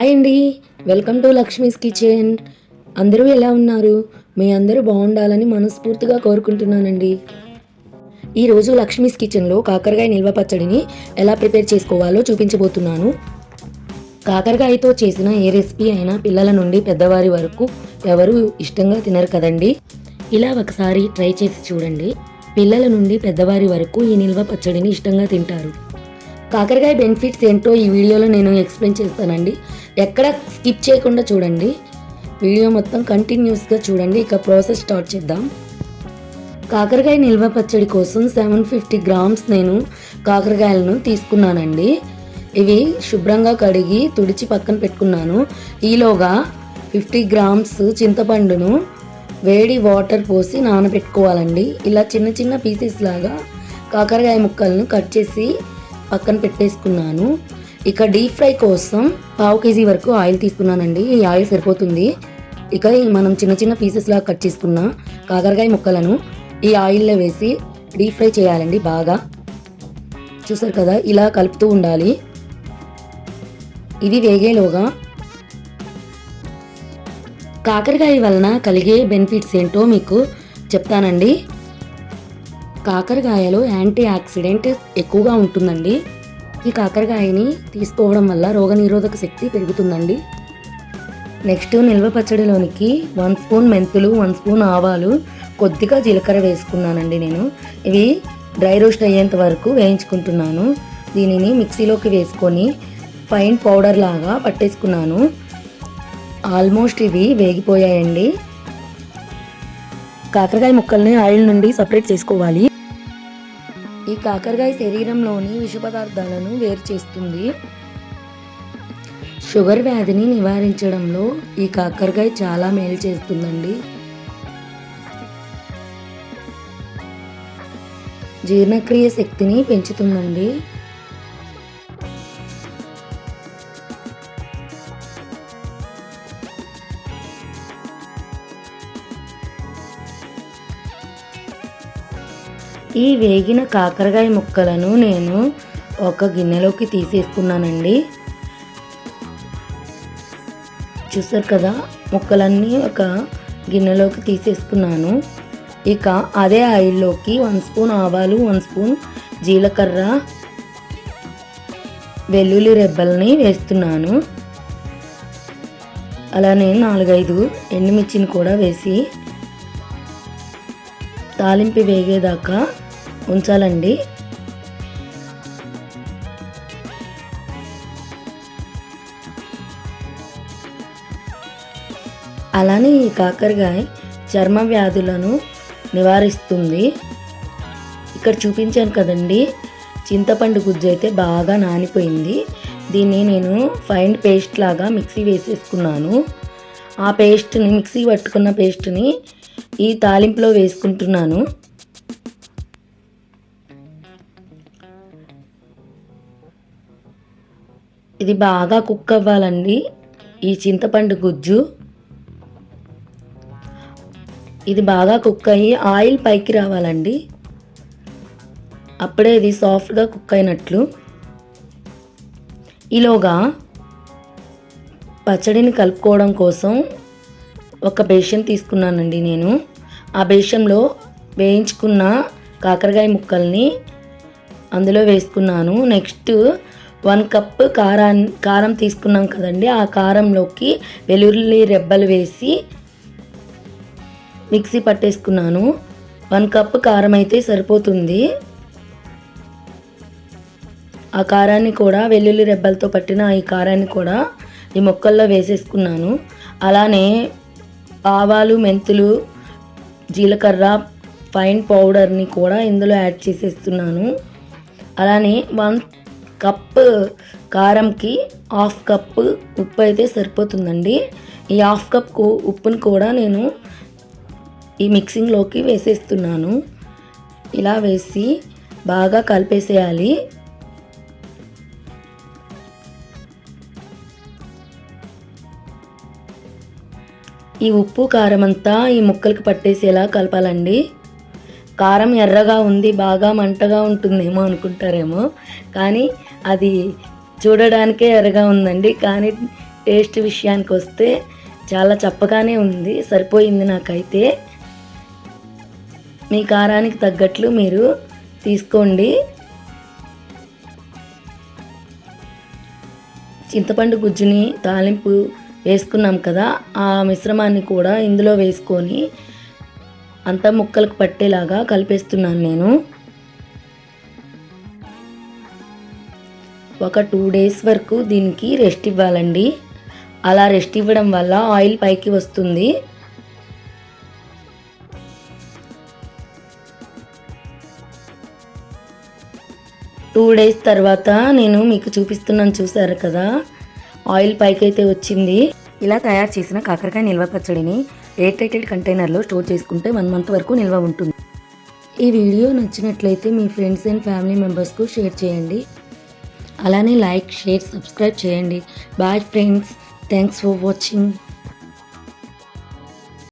Hi అండి. Welcome to Lakshmi's kitchen. అందరూ ఎలా ఉన్నారు? మీ అందరూ బాగుండాలని మనస్ఫూర్తిగా కోరుకుంటున్నానండి. ఈరోజు లక్ష్మీస్ కిచెన్లో కాకరకాయ నిల్వ పచ్చడిని ఎలా ప్రిపేర్ చేసుకోవాలో చూపించబోతున్నాను. కాకరకాయతో చేసిన ఏ రెసిపీ అయినా పిల్లల నుండి పెద్దవారి వరకు ఎవరు ఇష్టంగా తినరు కదండి? ఇలా ఒకసారి ట్రై చేసి చూడండి. పిల్లల నుండి పెద్దవారి వరకు ఈ నిల్వ పచ్చడిని ఇష్టంగా తింటారు. కాకరకాయ బెనిఫిట్స్ ఏంటో ఈ వీడియోలో నేను ఎక్స్ప్లెయిన్ చేస్తానండి. ఎక్కడ స్కిప్ చేయకుండా చూడండి. వీడియో మొత్తం కంటిన్యూస్గా చూడండి. ఇక ప్రాసెస్ స్టార్ట్ చేద్దాం. కాకరకాయ నిల్వ పచ్చడి కోసం సెవెన్ ఫిఫ్టీ గ్రామ్స్ నేను కాకరకాయలను తీసుకున్నానండి. ఇవి శుభ్రంగా కడిగి తుడిచి పక్కన పెట్టుకున్నాను. ఈలోగా ఫిఫ్టీ గ్రామ్స్ చింతపండును వేడి వాటర్ పోసి నానబెట్టుకోవాలండి. ఇలా చిన్న చిన్న పీసెస్ లాగా కాకరకాయ ముక్కలను కట్ చేసి పక్కన పెట్టేసుకున్నాను. ఇక డీప్ ఫ్రై కోసం పావు కేజీ వరకు ఆయిల్ తీసుకున్నానండి. ఈ ఆయిల్ సరిపోతుంది. ఇక మనం చిన్న చిన్న పీసెస్లా కట్ చేసుకున్న కాకరకాయ ముక్కలను ఈ ఆయిల్లో వేసి డీప్ ఫ్రై చేయాలండి బాగా. చూసారు కదా ఇలా కలుపుతూ ఉండాలి. ఇది వేగేలోగా కాకరకాయ వలన కలిగే బెనిఫిట్స్ ఏంటో మీకు చెప్తానండి. కాకరకాయలో యాంటీ ఆక్సిడెంట్ ఎక్కువగా ఉంటుందండి. ఈ కాకరకాయని తీసుకోవడం వల్ల రోగనిరోధక శక్తి పెరుగుతుందండి. నెక్స్ట్ నిల్వ పచ్చడిలోనికి వన్ స్పూన్ మెంతులు వన్ స్పూన్ ఆవాలు కొద్దిగా జీలకర్ర వేసుకున్నానండి నేను. ఇవి డ్రై రోస్ట్ అయ్యేంత వరకు వేయించుకుంటున్నాను. దీనిని మిక్సీలోకి వేసుకొని ఫైన్ పౌడర్ లాగా పట్టేసుకున్నాను. ఆల్మోస్ట్ ఇవి వేగిపోయాయండి. కాకరకాయ ముక్కల్ని ఆయిల్ నుండి సపరేట్ చేసుకోవాలి. ఈ కాకరకాయ శరీరంలోని విష పదార్థాలను వేరు చేస్తుంది. షుగర్ వ్యాధిని నివారించడంలో ఈ కాకరకాయ చాలా మేలు చేస్తుందండి. జీర్ణక్రియ శక్తిని పెంచుతుందండి. ఈ వేగిన కాకరకాయ ముక్కలను నేను ఒక గిన్నెలోకి తీసేసుకున్నానండి. చూసారు కదా ముక్కలన్నీ ఒక గిన్నెలోకి తీసేసుకున్నాను. ఇక అదే ఆయిల్లోకి వన్ స్పూన్ ఆవాలు వన్ స్పూన్ జీలకర్ర వెల్లుల్లి రెబ్బల్ని వేస్తున్నాను. అలానే నాలుగైదు ఎండుమిర్చిని కూడా వేసి తాలింపు వేగేదాకా ఉంచాలండి. అలానే ఈ కాకరకాయ చర్మ వ్యాధులను నివారిస్తుంది. ఇక్కడ చూపించాను కదండి చింతపండు గుజ్జు అయితే బాగా నానిపోయింది. దీన్ని నేను ఫైన్ పేస్ట్ లాగా మిక్సీ వేసేసుకున్నాను. ఆ పేస్ట్ని మిక్సీ పట్టుకున్న పేస్ట్ని ఈ తాలింపులో వేసుకుంటున్నాను. ఇది బాగా కుక్ అవ్వాలండి. ఈ చింతపండు గుజ్జు. ఇది బాగా కుక్ అయ్యి ఆయిల్ పైకి రావాలండి. అప్పుడే ఇది సాఫ్ట్గా కుక్ అయినట్లు. ఈలోగా పచ్చడిని కలుపుకోవడం కోసం ఒక బేషన్ తీసుకున్నానండి నేను. ఆ బేషన్లో వేయించుకున్న కాకరకాయ ముక్కల్ని అందులో వేసుకున్నాను. నెక్స్ట్ వన్ కప్ కారం కారం తీసుకున్నాం కదండి. ఆ కారంలోకి వెల్లుల్లి రెబ్బలు వేసి మిక్సీ పట్టేసుకున్నాను. వన్ కప్ కారం అయితే సరిపోతుంది. ఆ కారాన్ని కూడా వెల్లుల్లి రెబ్బలతో పట్టిన ఈ కారాన్ని కూడా ఈ మొక్కల్లో వేసేసుకున్నాను. అలానే ఆవాలు మెంతులు జీలకర్ర ఫైన్ పౌడర్ని కూడా ఇందులో యాడ్ చేసేస్తున్నాను. అలానే వన్ కప్ కారంకి హాఫ్ కప్ ఉప్పు అయితే సరిపోతుందండి. ఈ హాఫ్ కప్ ఉప్పుని కూడా నేను ఈ మిక్సింగ్లోకి వేసేస్తున్నాను. ఇలా వేసి బాగా కలిపేసేయాలి. ఈ ఉప్పు కారం అంతా ఈ ముక్కలకు పట్టేసేలా కలపాలండి. కారం ఎర్రగా ఉంది బాగా మంటగా ఉంటుందేమో అనుకుంటారేమో. కానీ అది చూడడానికే ఎర్రగా ఉందండి. కానీ టేస్ట్ విషయానికి వస్తే చాలా చప్పగానే ఉంది సరిపోయింది నాకైతే. మీ కారానికి తగ్గట్లు మీరు తీసుకోండి. చింతపండు గుజ్జుని తాలింపు వేసుకున్నాం కదా ఆ మిశ్రమాన్ని కూడా ఇందులో వేసుకొని అంతా ముక్కలకు పట్టేలాగా కలిపేస్తున్నాను నేను. ఒక టూ డేస్ వరకు దీనికి రెస్ట్ ఇవ్వాలండి. అలా రెస్ట్ ఇవ్వడం వల్ల ఆయిల్ పైకి వస్తుంది. టూ డేస్ తర్వాత నేను మీకు చూపిస్తున్నాను చూసారు కదా ఆయిల్ పైకైతే అయితే వచ్చింది. ఇలా తయారు చేసిన కాకరకాయ నిల్వ పచ్చడిని ఎయిర్ టైటెడ్ కంటైనర్లో స్టోర్ చేసుకుంటే వన్ మంత్ వరకు నిల్వ ఉంటుంది. ఈ వీడియో నచ్చినట్లయితే మీ ఫ్రెండ్స్ అండ్ ఫ్యామిలీ మెంబర్స్కు షేర్ చేయండి. అలానే లైక్ షేర్ సబ్స్క్రైబ్ చేయండి. Bye friends thanks for watching